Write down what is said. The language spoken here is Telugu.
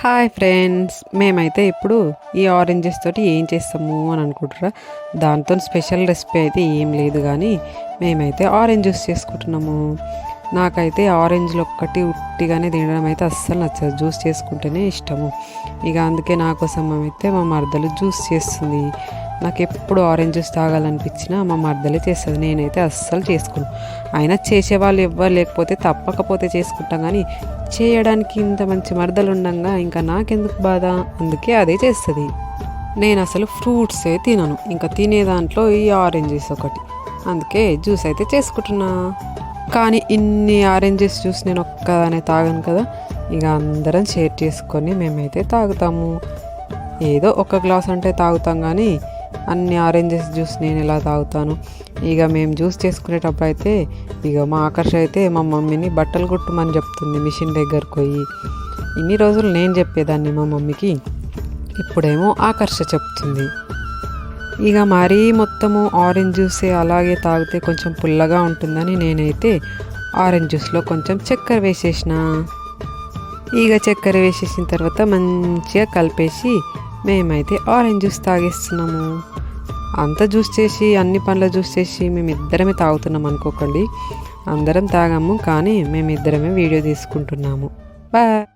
హాయ్ ఫ్రెండ్స్ మేమైతే ఇప్పుడు ఈ ఆరెంజెస్ తోటి ఏం చేస్తాము అని అనుకుంటారా దాంతో స్పెషల్ రెసిపీ అయితే ఏం లేదు కానీ మేమైతే ఆరెంజ్ జ్యూస్ చేసుకుంటున్నాము. నాకైతే ఆరెంజ్లు ఒక్కటి ఉట్టిగానే తినడం అయితే అస్సలు నచ్చదు. జ్యూస్ చేసుకుంటేనే ఇష్టము. ఇక అందుకే నా కోసం అయితే మా మరదలు జ్యూస్ చేస్తుంది. నాకు ఎప్పుడు ఆరెంజ్ జ్యూస్ తాగాలనిపించినా మా మరదలే చేస్తుంది. నేనైతే అస్సలు చేసుకోను. అయినా చేసేవాళ్ళు ఎవ్వరు లేకపోతే తప్పకపోతే చేసుకుంటాం కానీ చేయడానికి ఇంత మంచి మరదలు ఉండంగా ఇంకా నాకెందుకు బాధ? అందుకే అదే చేస్తుంది. నేను అసలు ఫ్రూట్సే తినను. ఇంకా తినే దాంట్లో ఈ ఆరెంజెస్ ఒకటి. అందుకే జ్యూస్ అయితే చేసుకుంటున్నా. కానీ ఇన్ని ఆరెంజెస్ జ్యూస్ నేను ఒక్కదానే తాగను కదా ఇక అందరం షేర్ చేసుకొని మేమైతే తాగుతాము. ఏదో ఒక గ్లాస్ అంటే తాగుతాం కానీ అన్ని ఆరెంజెస్ జ్యూస్ నేను ఎలా తాగుతాను? ఇక మేము జ్యూస్ చేసుకునేటప్పుడు అయితే ఇక మా ఆకర్ష అయితే మా మమ్మీని బట్టలు కుట్టమని చెప్తుంది మిషన్ దగ్గరకు పోయి ఇన్ని రోజులు నేను చెప్పేదాన్ని మా మమ్మీకి. ఇప్పుడేమో ఆకర్ష చెప్తుంది. ఇక మరీ మొత్తము ఆరెంజ్ జ్యూసే అలాగే తాగితే కొంచెం పుల్లగా ఉంటుందని నేనైతే ఆరెంజ్ జ్యూస్లో కొంచెం చక్కెర వేసేసిన. ఇక చక్కెర వేసేసిన తర్వాత మంచిగా కలిపేసి మేమైతే ఆరెంజ్ జ్యూస్ తాగేస్తున్నాము. అంత జ్యూస్ చేసి అన్ని పండ్ల జ్యూస్ చేసి మేము ఇద్దరమే తాగుతున్నాం అనుకోకండి. అందరం తాగాము కానీ మేము ఇద్దరమే వీడియో తీసుకుంటున్నాము. బాయ్.